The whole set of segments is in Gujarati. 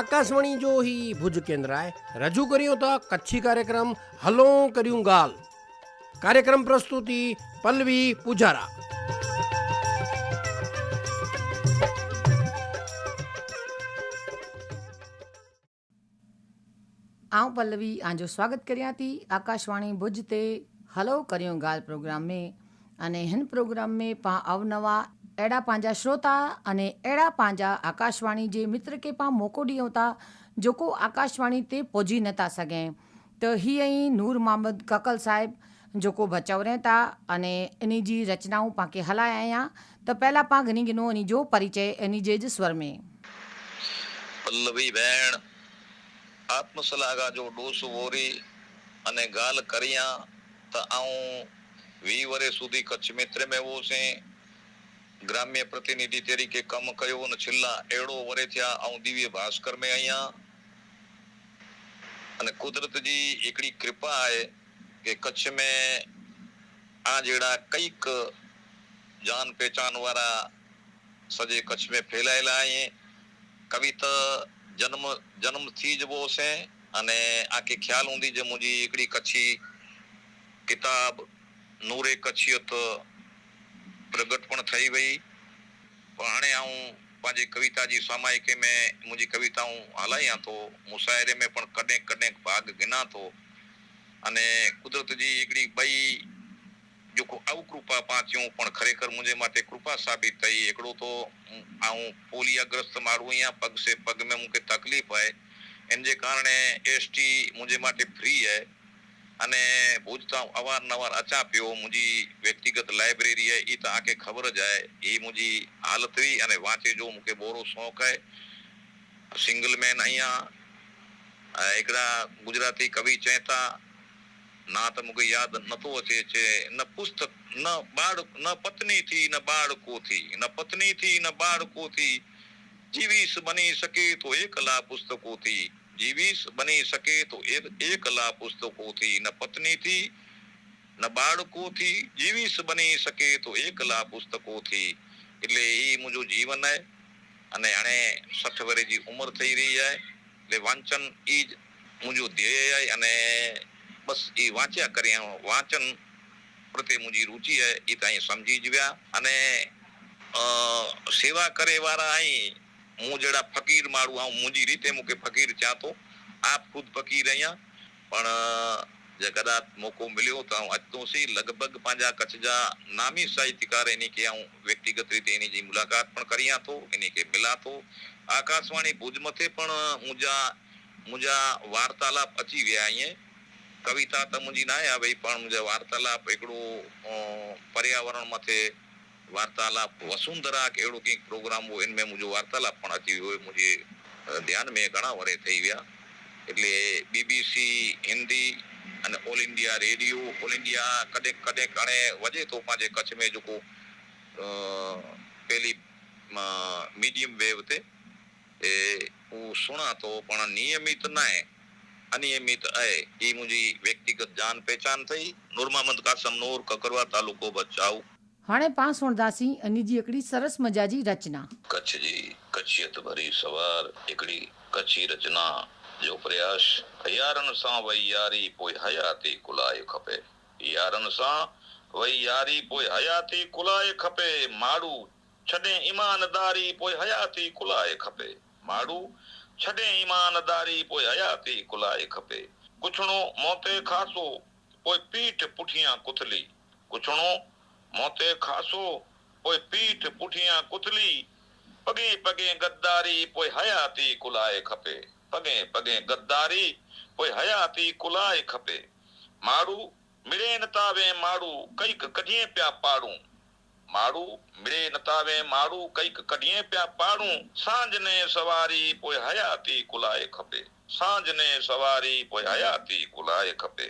आकाशवाणी जो ही भुज केंद्र आहे रजू करियो था कच्छी कार्यक्रम हलो करियूं ॻाल्हि कार्यक्रम प्रस्तुति पल्लवी पुजारा आऊं पल्लवी आंजो स्वागत करियां थी आकाशवाणी भुज ते हलो करियूं ॻाल्हि प्रोग्राम में अने हिन प्रोग्राम में पाण अवनवा अहिड़ा पंहिंजा श्रोता अने अहिड़ा पंहिंजा आकाशवाणी जे मित्र खे पाण मौक़ो ॾियूं था जेको आकाशवाणी ते पहुची नथा सघे त हीअं ई नूर मोहम्मद ककल साहिबु जेको बचवरे था अने इन जी रचनाऊं पाण खे हलाया आहियां त पहिला पाण घणी गिनो इन जो परिचय इन जे ज स्वर में પલ્લવી બેન આત્મસલાહા જો ડોસ વોરી અને ગાલ કર્યા તો આઉં વી વરે સુધી કચ્છ મિત્ર में वो से ગ્રામ્ય પ્રતિનિધિ તરીકે કામ કર્યું અને છેલ્લા એડો વરે થયા હું દિવ્ય ભાસ્કર મેં અહીંયા. અને કુદરતજી એકડી કૃપા હે કે કચ્છ મેં આ જેડા કંઈક જાન પહેચાન વાળા સજે કચ્છ મેં ફેલાયેલા અહીં કવિતા જન્મ જન્મથી જ બહુ છે અને આખી ખ્યાલ ઊંધી જે મુજી એકડી કચ્છી કિતાબ, નૂરે કચ્છિયત प्रगट पण ठही वई पर हाणे आऊं पंहिंजे कविता जी सामायिके में मुंहिंजी कविताऊं हलायां थो मुशाइरे में पण कॾहिं कॾहिं भाग गिना थो अने कुदरत जी हिकिड़ी ॿई जो अवकृपा पाण थियूं पण ख़रेखर मुंहिंजे मथे कृपा साबित थी हिकिड़ो तो ऐं पोलियाग्रस्त माण्हू आहियां पग से पग में मूंखे तकलीफ़ आहे इन जे कारण एस टी मुंहिंजे मथे फ्री आहे अने भुज तव्हां अवारनवार अचां पियो मुंहिंजी व्यक्तिगत लाइब्रेरी आहे हीअ तव्हांखे ख़बर ज आहे हीअ मुंहिंजी हालत हुई अने वाचे जो मूंखे बोरो शौक़ु आहे सिंगल मैन आहियां ऐं हिकिड़ा गुजराती कवि चए था ना त मूंखे यादि नथो अचे अचे न पुस्तक न ॿार न पत्नी थी न ॿार को थी न पत्नी थी न ॿार को थी जीवीस बनी सके थो एकला पुस्तको थी જીવી બની શકે તો એકલા પુસ્તકોથી, ન પત્નીથી, ન બાળકોથી જીવીશ બની શકે તો એકલા પુસ્તકોથી. એટલે એ મુજબ જીવન હે અને આને સઠ વર્ષની ઉંમર થઈ રહી જાય એટલે વાંચન એ જ મુજબ ધ્યેય જાય અને બસ એ વાંચ્યા કર્યા વાંચન પ્રત્યે મુજી રુચિ હે એ ત્યાં સમજી જ ગયા અને સેવા કરે વાળા અહીં હું જરા ફકીર મારું આવું મુંજી રીતે મુકે ફકીર ચાતો આપ ખુદ ફકીર અહીંયા પણ જે કદાચ મોકો મળ્યો તો હું અચતો સી લગભગ પાંજા કચ્છ જા નામી સાહિત્યકાર એની કે હું વ્યક્તિગત રીતે એની જે મુલાકાત પણ કરી આતો એની કે મિલાતો આકાશવાણી ભુજ મથે પણ હું જા મુજા વાર્તાલાપ અચી વ્યા અહીંયા કવિતા તો મુજી ના આવી પણ મુજે વાર્તાલાપ એકડું પર્યાવરણ મથે वार्तालाप वसुंधरा के अहिड़ो कंहिं प्रोग्राम हो इन में मुंहिंजो वार्तालाप पण अची वियो मुंहिंजे अ, ध्यान में घणा वरे થઈ વિયા એટલે બીબીસી હિન્દી અને all India radio all India कॾहिं कॾहिं हाणे वॼे थो पंहिंजे कच्छ में जेको अ, પહેલી મીડિયમ વેવ તે એ હું સુણા તો પણ નિયમિત ન आहे અનિયમિત आहे એ मुंहिंजी व्यक्तिगत जान पहचान થઈ નૂર મોહમ્મદ કાસમ નૂર કકરવા તાલુકો બચાવ હાણે પાંચ વણદાસી અનીજી એકડી સરસ મજાજી રચના. કચ્છજી કચ્છિયત ભરી સવાર, એકડી કચ્છી રચના. જો પ્રયાસ હયારન સા વૈ યારી પોય હયાતી કુલાય ખપે. યારન સા વૈ યારી પોય હયાતી કુલાય ખપે. માડું છડે ઈમાનદારી પોય હયાતી કુલાય ખપે. માડું છડે ઈમાનદારી પોય હયાતી કુલાય ખપે. કુછણો મોતે ખાસો પોય પીઠ પુઠિયા કુથલી. કુછણો موتي کاسو پوءِ پيٺ پٺيان ڪٿلي پگي پگي گداري پوءِ حياتي ڪلائي کپي پگي پگي گداري پوءِ حياتي ڪلائي کپي ماڙو مڙي نتاوي ماڙو ڪئيڪ ڪڍئي پيا پاڙو ماڙو مڙي نتاوي ماڙو ڪئيڪ ڪڍئي پيا پاڙو سانجهه ني سواري پوءِ حياتي ڪلائي کپي سانجهه ني سواري پوءِ حياتي ڪلائي کپي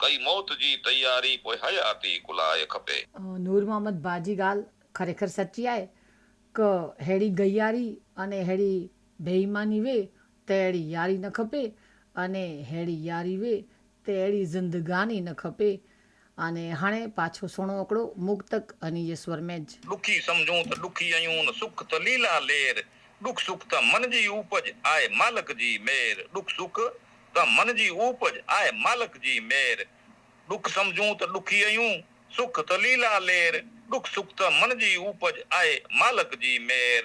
કઈ મોત જી તૈયારી કોઈ હયાતી કુલાય ખપે? નૂર મોહમ્મદ બાજી ગાલ ખરેખર સચ્ચી આય? ક હેડી ગૈયારી અને હેડી બેઈમાની વે તેડી યારી ન ખપે અને હેડી યારી વે તેડી જિંદગાની ન ખપે અને હાણે પાછો સોણો ઓકળો મુક્તક અને ઈશ્વર મેજ. દુખી સમજું તો દુખી આયું ને સુખ તો લીલા લેર દુખ સુખ તો મનજી ઉપજ આય માલકજી મેર દુખ સુખ તો મનજી ઉપજ આય માલકજી મેર. દુઃખ સમજું તો દુખી અયું, સુખ તો લીલા લેર. દુઃખ સુખ તો મનજી ઉપજ આય માલકજી મેર.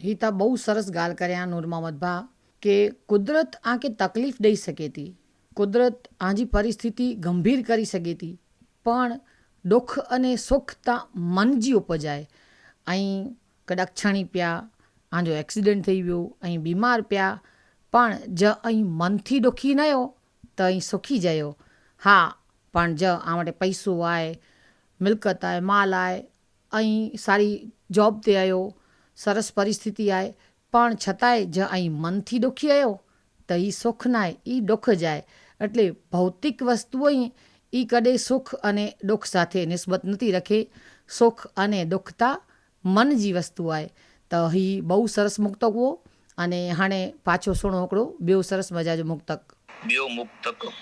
ગીતા બહુ સરસ ગાલ કર્યા નૂર મોહમ્મદ ભા કે કુદરત આ કે તકલીફ દઈ શકે હતી કુદરત આજી પરિસ્થિતિ ગંભીર કરી શકે હતી પણ દુઃખ અને સુખ તા મનજી ઉપજાય. અહીં કદાચ છણી પ્યા, આજો એક્સિડન્ટ થઈ ગયો, અહીં બીમાર પ્યા પણ જ અહીં મનથી દુઃખી નયો તો અહીં સુખી જયો. હા, પણ જ આ માટે પૈસો આય, મિલકત આય, માલ આય, અહીં સારી જોબ તે આવ્યો સરસ પરિસ્થિતિ આય, પણ છતાંય જ અહીં મનથી દુઃખી આવ્યો તો એ સુખ નાય એ દુઃખ જાય. એટલે ભૌતિક વસ્તુઓ એ કદે સુખ અને દુઃખ સાથે નિસ્બત નથી રખે. સુખ અને દુઃખતા મન જી વસ્તુ આય. તો એ બહુ સરસ મુક્તકવો અને હાણે પાછો સુણો ઓકળો બેવ સરસ મજા જો મુક્તક. બેવ મુક્તક.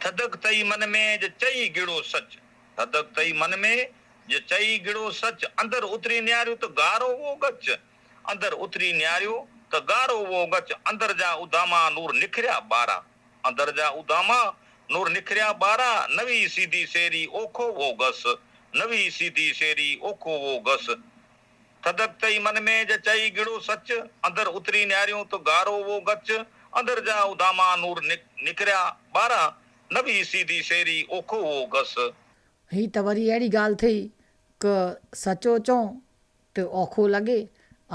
થદક તઈ મન મે જે ચઈ ગીડો સચ. થદક તઈ મન મે જે ચઈ ગીડો સચ. અંદર ઉતરી ન્યાર્યો તો ગારો વો ગચ. અંદર ઉતરી ન્યાર્યો તો ગારો વો ગચ. અંદર જા ઉદામા નૂર નિખર્યા બારા. અંદર જા ઉદામા નૂર નિખર્યા બારા. નવી સીધી શેરી ઓખો વો ગસ. નવી સીધી શેરી ઓખો વો ગસ. थदकतई मन में जचई गिड़ो सच अंदर उतरी न्यारियूं तो गारो वो गच अंदर जा उदामा नूर निक, निकरिया ॿारहं नवी सीधी शेरी ओखो हो गस ही त वरी अहिड़ी ॻाल्हि थी क सचो चऊं त ओखो लॻे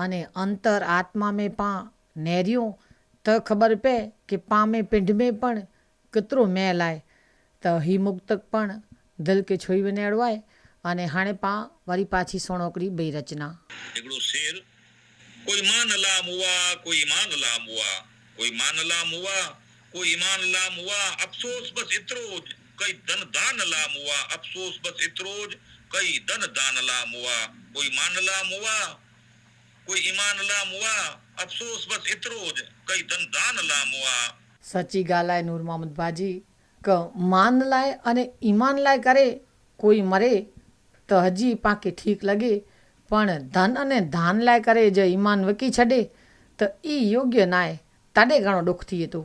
अने अंतर आत्मा में पाण नेरियूं त ख़बर पए की पाण में पिंड में पण केतिरो मैल आहे त ही मुक्तक पण दिलि खे छुई वञाइणो आहे अने हाणे पाण વરી પાછી સોણોકડી બે રચના. એકડો શેર કોઈ માન લામ હુઆ કોઈ ઈમાન લામ હુઆ કોઈ માન લામ હુઆ કોઈ ઈમાન લામ હુઆ અફસોસ બસ ઇતરો જ કઈ ધન દાન લામ હુઆ અફસોસ બસ ઇતરો જ કઈ ધન દાન લામ હુઆ કોઈ માન લામ હુઆ કોઈ ઈમાન લામ હુઆ અફસોસ બસ ઇતરો જ કઈ ધન દાન લામ હુઆ સચી ગાલાય નૂર મોહમ્મદ બાજી ક માન લાય અને ઈમાન લાય કરે કોઈ મરે તો હજી પાકે ઠીક લગે. પણ ધન અને ધાન લાય કરે જે ઈમાન વકી છડે, તો ઈ યોગ્ય નાય. તાડે ઘણો દુખ થઈએ તો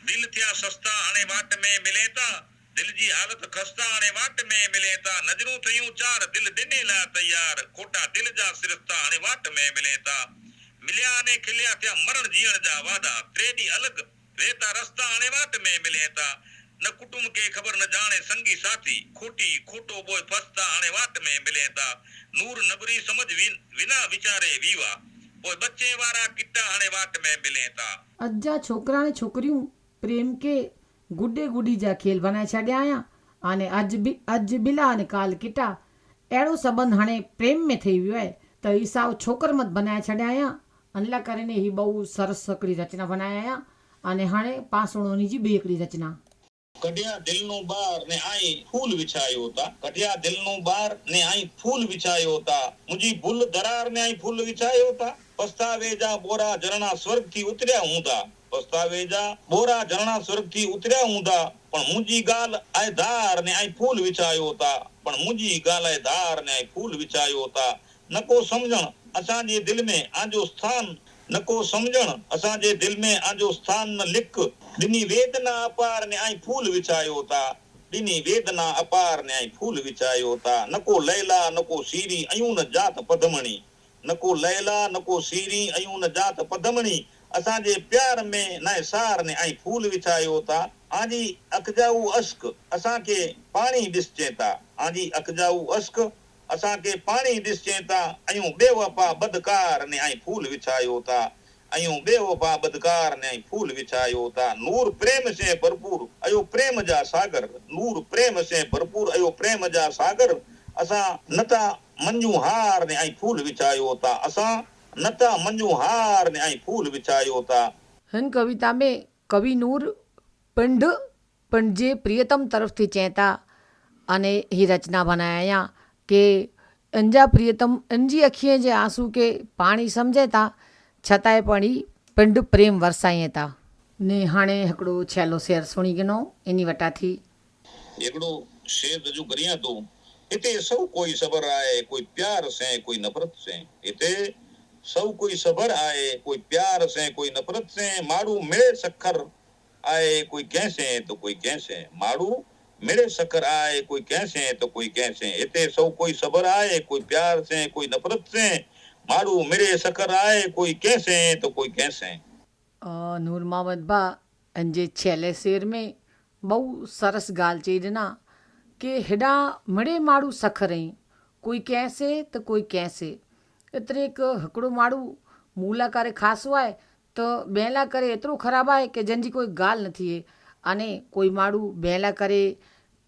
દિલ થયા સસ્તા અને વાટ મે મિલેતા દિલ જી હાલત ખસ્તા અને વાટ મે મિલેતા. નજરું થયું ચાર, દિલ દિને લા તૈયાર. ખોટા દિલ જા સિરતા અને વાટ મે મિલેતા. મિલ્યા અને ખિલ્યા થયા મરણ જીણ જા વાદા. ત્રેડી અલગ, રેતા રસ્તા અને વાટ મે મિલેતા. ન કુટુંબ કે ખબર ન જાણે સંગી સાથી, ખોટી, ખોટો બોય ફસતા અને વાત મે મિલેતા. નૂર નબરી સમજ વિના વિચારે વિવા. બોય બચ્ચે વારા કિટ્ટા અને વાત મે મિલેતા. અજ્જા છોકરા ને છોકરીયું પ્રેમ કે ગુડે ગુડી જા ખેલવાના છડ્યા આયા. અને અજ બી અજ બિલા અને કાલ કિટા. એડો સંબંધ હાણે પ્રેમ મે થઈ ગયો હોય તો એ સાવ છોકર મત બનાયા છડ્યા આયા. અનલા કરીને એ બહુ સરસ સકડી રચના બનાયા અને હાણે પાસણોની જે બેકડી રચના. કઢિયા દિલનું બાર ને આઈ ફૂલ વિછાયો હતા. કઢિયા દિલનું બાર ને આઈ ફૂલ વિછાયો હતા. મુજી ભૂલ દરાર ને આઈ ફૂલ વિછાયો હતા. પસ્તાવેજા બોરા ઝરણા સ્વર્ગથી ઉતર્યા ઊંધા પસ્તાવેજા બોરા ઝરણા સ્વર્ગથી ઉતર્યા ઊંધા પણ મુજી ગાલ આય ધાર ને આઈ ફૂલ વિછાયો હતા. પણ મુજી ગાલ આય ધાર ને આઈ ફૂલ વિછાયો હતા. નકો સમજણ અસાજે દિલ મે આજો સ્થાન. નકો સમજણ અસાજે દિલ મે આજો સ્થાન ન લિખ. દિની વેદના અપાર ને અહીં ફૂલ વિછાયો તા. દિની વેદના અપાર ને અહીં ફૂલ વિછાયો તા. નકો લૈલા નકો સીરી અયું ન જાત પધમણી. નકો લૈલા નકો સીરી અયું ન જાત પધમણી. અસાજે પ્યાર મે નાય સાર ને અહીં ફૂલ વિછાયો તા. આજી અકજાઉ અશ્ક અસા કે પાણી દિસચેતા આજી અકજાઉ અશ્ક અસા કે પાણી દિસચેતા અયું બેવફા બદકાર ને અહીં ફૂલ વિછાયો તા. અહીં બેવો પા બદકાર ને ફૂલ વિછાયો તા નૂર પ્રેમ છે ભરપૂર અયો પ્રેમ જા સાગર નૂર પ્રેમ છે ભરપૂર અયો પ્રેમ જા સાગર અસા નતા મંજુહાર ને અહીં ફૂલ વિછાયો તા અસા નતા મંજુહાર ને અહીં ફૂલ વિછાયો તા હન કવિતા મે કવિ નૂર પંડ પંડજે પ્રિયતમ તરફથી ચેતા અને હી રચના બનાયા કે અંજા પ્રિયતમ અંજી અખીએ જે આંસુ કે પાણી સમજેતા છતાંય પણ એ પિંડ પ્રેમ વરસાઈએ તા ને હાણે હિકડો છેલ્લો શેર સુણી ગનો એની વટાથી. હિકડો શેર રજૂ કર્યા તો એતે સૌ કોઈ સબર આય, કોઈ પ્યાર સે, કોઈ નફરત સે. એતે સૌ કોઈ સબર આય, કોઈ પ્યાર સે, કોઈ નફરત સે. મારું મેળે સખર આય, કોઈ કહેશે તો કોઈ કહેશે. મારું મેળે સખર આય, કોઈ કહેશે તો કોઈ કહેશે. એતે સૌ કોઈ સબર આય, કોઈ પ્યાર સે, કોઈ નફરત સે. મારું મેરે સકરાય કોઈ કહેશે તો કોઈ કહેશે. નૂરમામદબા અંજે છેલ્લે શેર મેં બહુ સરસ ગાલ ચેડના કે હેડા મળે મારું સખરઈ કોઈ કહેશે તો કોઈ કહેશે. એક હકડો માળું મૂલા કરે ખાસવાય તો બેલા કરે એટલું ખરાબ આય કે જેનજી કોઈ ગાલ નથી અને કોઈ માળું બેલા કરે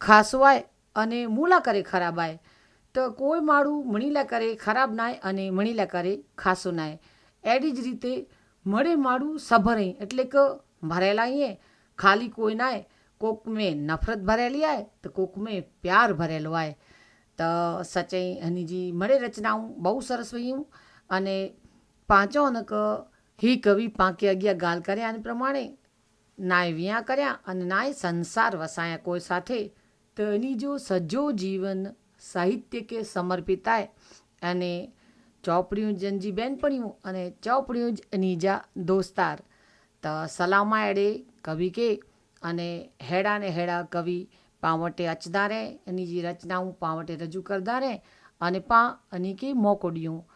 ખાસવાય અને મૂલા કરે ખરાબ આય. તો કોઈ માળું મણીલા કરે, ખરાબ નાય અને મણીલા કરે, ખાસો નાય. એડી જ રીતે મળે માળું સભરે, એટલે કે ભરેલા એ ખાલી કોઈ નાય. કોક મેં નફરત ભરેલી આય, તો કોક મેં પ્યાર ભરેલો આય. તો સચઈ હનીજી મળે રચનાઓ, બહુ સરસ વયું અને પાંચો ને કે હી કવિ પાંકે અગિયાર ગાલ કર્યા અને પ્રમાણે નાય વ્યાં કર્યા અને નાય સંસાર વસાયા કોઈ સાથે. તો એની જો સજો જીવન સાહિત્યકે સમર્પિતાય અને ચોપડીયું જંજી બેનપણીયું અને ચોપડીયું જ નીજા દોસ્તાર. તો સલામા એડે કવિ કે અને હેડા ને હેડા કવિ પાવટે અચદારે એની જે રચનાઓ પાવટે રજૂ કરદારે અને પા અને કે મોકોડિયું.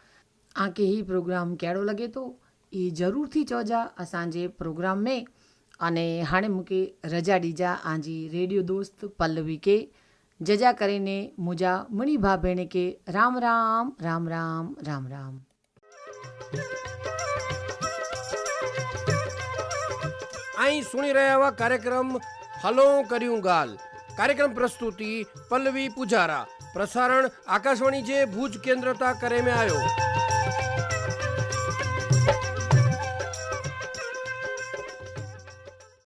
આંકે હી પ્રોગ્રામ કેળો લગે તો? એ જરૂરથી ચોજા અસાંજે प्रोग्राम में અને હાણે મૂકે રજા ડીજા આંજી રેડિયો દોસ્ત પલ્લવી કે જજા કરીને મુજા મણિભા ભેણે કે રામ રામ રામ રામ રામ રામ. અહીં સુણી રહ્યા એવા કાર્યક્રમ હલો કર્યું ગાલ. કાર્યક્રમ પ્રસ્તુતિ પલ્લવી પૂજારા. પ્રસારણ આકાશવાણી જે ભુજ કેન્દ્રતા કરે મેં આવ્યો